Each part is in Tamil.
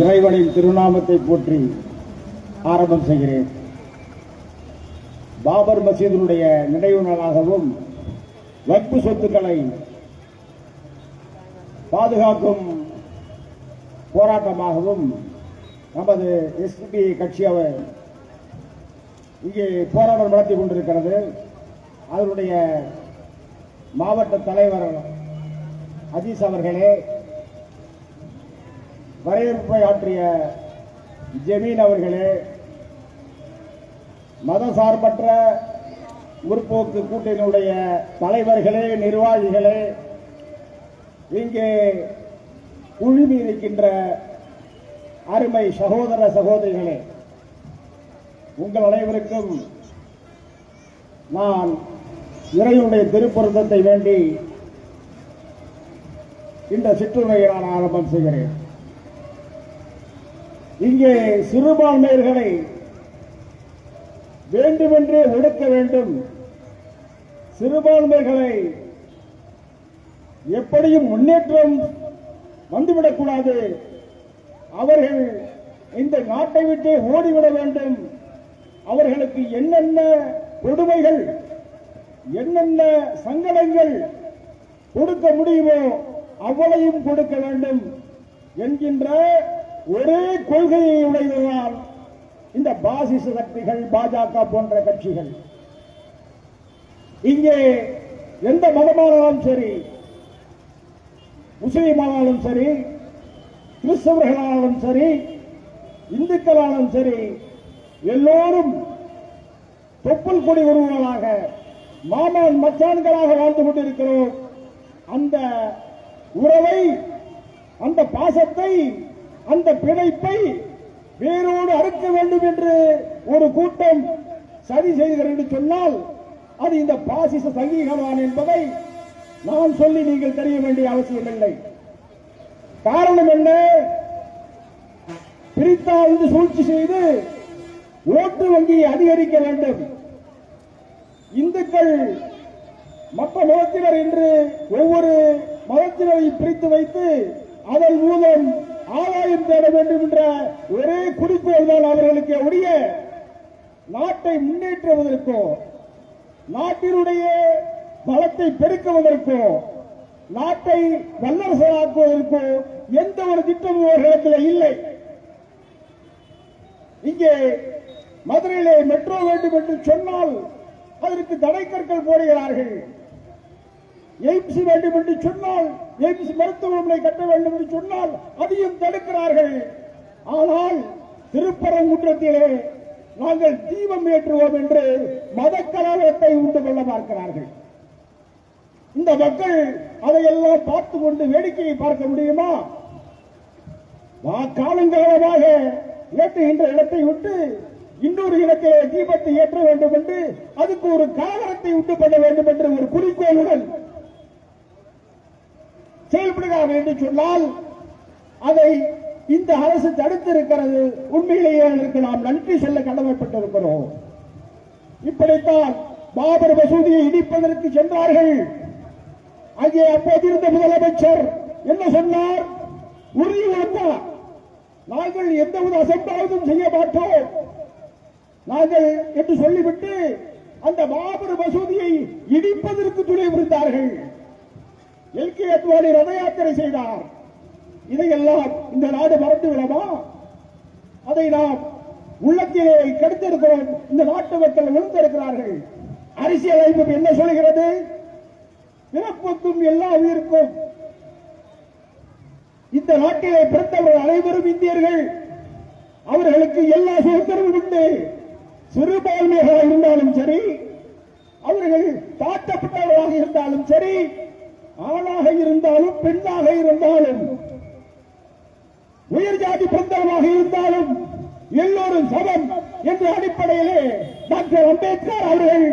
இறைவனின் திருநாமத்தை போற்றி ஆரம்பம் செய்கிறேன். பாபர் மசீதினுடைய நினைவு நாளாகவும் வக்பு சொத்துக்களை பாதுகாக்கும் போராட்டமாகவும் நமது எஸ்பி கட்சி அவர் இங்கே போராட்டம் நடத்தி கொண்டிருக்கிறது. அதனுடைய மாவட்ட தலைவர் அஜீஸ் அவர்களே வரவேற்பை ஆற்றிய ஜெமீன் அவர்களே மதசார்பற்ற முற்போக்கு கூட்டினுடைய தலைவர்களே நிர்வாகிகளே இங்கே குழுமி இருக்கின்ற அருமை சகோதர சகோதரிகளே உங்கள் அனைவருக்கும் நான் இறைவனுடைய திருப்பொருத்தத்தை வேண்டி இந்த சிற்றுரையை நான் ஆரம்பம் செய்கிறேன். இங்கே சிறுபான்மையர்களை வேண்டுமென்றே ஒடுக்க வேண்டும். சிறுபான்மைகளை எப்படியும் முன்னேற்றம் வந்துவிடக்கூடாது அவர்கள் இந்த நாட்டை விட்டு ஓடிவிட வேண்டும். அவர்களுக்கு என்னென்ன கொடுமைகள் என்னென்ன சங்கடங்கள் கொடுக்க முடியுமோ அவ்வளையும் கொடுக்க வேண்டும் என்கின்ற ஒரே கொள்கையை உடையதுதான் இந்த பாசிச சக்திகள் பாஜக போன்ற கட்சிகள். இங்கே எந்த மதமானாலும் சரி முஸ்லீமானாலும் சரி கிறிஸ்தவர்களானாலும் சரி இந்துக்களானாலும் சரி எல்லோரும் தொப்புள் கொடி உருவங்களாக மாமன் மச்சான்களாக வாழ்ந்து கொண்டிருக்கிறோம். அந்த உறவை அந்த பாசத்தை அந்த பிணைப்பை வேரோடு அறுக்க வேண்டும் என்று ஒரு கூட்டம் சதி செய்கிறது என்று சொன்னால் அது இந்த பாசிச சங்கீகதான் என்பதை நான் சொல்லி நீங்கள் தெரிய வேண்டிய அவசியமில்லை. காரணம் என்ன? பிரித்தாழ்ந்து சூழ்ச்சி செய்து ஓட்டு வங்கியை அதிகரிக்க வேண்டும். இந்துக்கள் மற்ற மதத்தினர் என்று ஒவ்வொரு மதத்தினரை பிரித்து வைத்து அதன் மூலம் ஆதாயம் தேட வேண்டும் என்ற ஒரே குறிக்கோள் தான் அவர்களுக்கு உடைய நாட்டை முன்னேற்றுவதற்கும் நாட்டினுடைய பலத்தை பெருக்குவதற்கும் நாட்டை வல்லரசாக்குவதற்கும் எந்த ஒரு திட்டமும் அவர்களிடத்தில் இல்லை. இங்கே மதுரையிலே மெட்ரோ வேண்டும் என்று சொன்னால் அதற்கு தடைக்கற்கள் போடுகிறார்கள். எய்ம்ஸ் வேண்டும் என்று சொன்னால் எய்ம்ஸ் மருத்துவமனை கட்ட வேண்டும் என்று சொன்னால் அதையும் தடுக்கிறார்கள். ஆனால் திருப்பரங்குன்றத்திலே நாங்கள் தீபம் ஏற்றுவோம் என்று மத கலவரத்தை உண்டு கொள்ள பார்க்கிறார்கள். இந்த மக்கள் அதையெல்லாம் பார்த்து கொண்டு வேடிக்கையை பார்க்க முடியுமா? காலங்காலமாக ஏற்றுகின்ற இடத்தை விட்டு இன்னொரு இடத்திலே தீபத்தை ஏற்ற வேண்டும் என்று அதுக்கு ஒரு கலவரத்தை உண்டு பண்ண வேண்டும் என்று ஒரு குறிக்கோளுடன் செயல்படுகிறார்கள் என்று சொன்னால் அதை இந்த அரசு தடுத்திருக்கிறது. உண்மையிலேயே அதற்கு நாம் நன்றி சொல்ல கடமைப்பட்டிருக்கிறோம். இப்படித்தான் பாபர் மசூதியை இடிப்பதற்கு சென்றார்கள். அங்கே அப்போதிருந்த முதலமைச்சர் என்ன சொன்னார்? உறுதி கொடுத்தார். நாங்கள் எந்தவித அசம்பாவிதம் செய்ய மாட்டோம். நாங்கள் என்று சொல்லிவிட்டு அந்த பாபர் மசூதியை இடிப்பதற்கு துணை புரிந்தார்கள். எல்கே அத்வானி ரத யாத்திரை செய்தார். இதையெல்லாம் இந்த நாடு மறந்து விடமா அதை நாம் உள்ளத்திலே கெடுத்திருக்கிறோம். இந்த நாட்டு மக்கள் விழுந்திருக்கிறார்கள் அரசியல் அமைப்பு என்ன சொல்கிறது? பிறப்புக்கும் எல்லா உயிருக்கும். இந்த நாட்டிலே பிறந்தவர்கள் அனைவரும் இந்தியர்கள். அவர்களுக்கு எல்லா சுதந்திரமும் உண்டு. சிறுபான்மையாக இருந்தாலும் சரி அவர்கள் தாட்டப்பட்டவர்களாக இருந்தாலும் சரி ஆணாக இருந்தாலும் பெண்ணாக இருந்தாலும் உயர் ஜாதி பிறந்தவராக இருந்தாலும் எல்லோரும் சமம் என்ற அடிப்படையிலே டாக்டர் அம்பேத்கர் அவர்கள்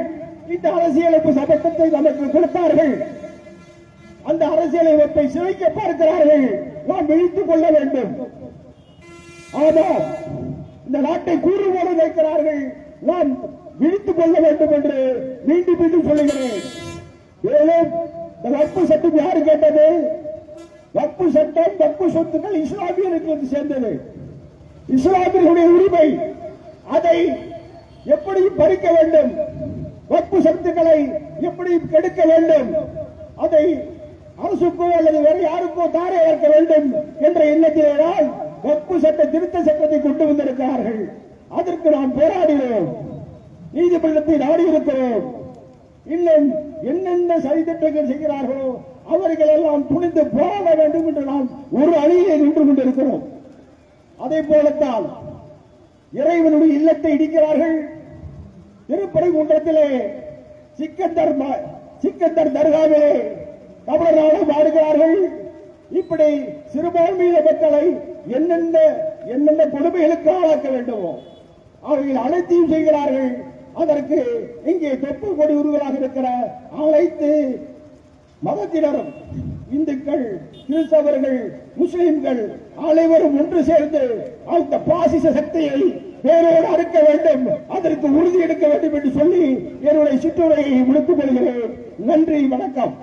இந்த அரசியலமைப்பு சட்டத்தை நமக்கு கொடுத்தார்கள். அந்த அரசியலமைப்பை சிதைக்க பார்க்கிறார்கள். நாம் விழித்துக் கொள்ள வேண்டும். ஆனால் இந்த நாட்டை கூறுவோடு வைக்கிறார்கள் நாம் விழித்துக் கொள்ள வேண்டும் என்று மீண்டும் மீண்டும் சொல்லுகிறேன். மேலும் இந்த வக்பு சட்டம் யாரு கேட்டது? வக்பு சட்டம் வக்பு சொத்துக்கள் இஸ்லாமியருக்கு வந்து சேர்ந்தது. இஸ்லாமியர்களுடைய உரிமை. அதை எப்படி பறிக்க வேண்டும்? வக்பு சொத்துக்களை எப்படி கெடுக்க வேண்டும்? அதை அரசுக்கோ அல்லது வேறு யாருக்கோ தாரை ஏற்க வேண்டும் என்ற எண்ணத்திலேதான் வக்பு சட்ட திருத்த சட்டத்தை கொண்டு வந்திருக்கிறார்கள். அதற்கு நாம் போராடினோம் நீதிமன்றத்தை நாடி இருக்கிறோம் இல்லை என்னென்ன சதித்திட்டங்கள் செய்கிறார்களோ அவர்கள் எல்லாம் துணிந்து போராட வேண்டும் என்று நாம் ஒரு அணியிலே நின்று கொண்டிருக்கிறோம். அதே போலத்தான் இறைவனுடைய இல்லத்தை இடிக்கிறார்கள். திருப்பரங்குன்றத்திலே சிக்கந்தர் சிக்கந்தர் தர்காவிலே கபடநாளம் ஆடுகிறார்கள் இப்படி சிறுபான்மையின மக்களை என்னென்ன என்னென்ன கொடுமைகளுக்கு ஆளாக்க வேண்டுமோ அவர்கள் அனைத்தையும் செய்கிறார்கள். அதற்கு இங்கே தொப்பு கொடி உருவலாக இருக்கிற அனைத்து மதத்தினரும் இந்துக்கள் கிறிஸ்தவர்கள் முஸ்லிம்கள் அனைவரும் ஒன்று சேர்ந்து அந்த பாசிச சக்தியை வேரோடு அறுக்க வேண்டும் அதற்கு உறுதி எடுக்க வேண்டும் என்று சொல்லி என்னுடைய சிற்றுரையை முடித்துக் கொள்கிறேன். நன்றி வணக்கம்.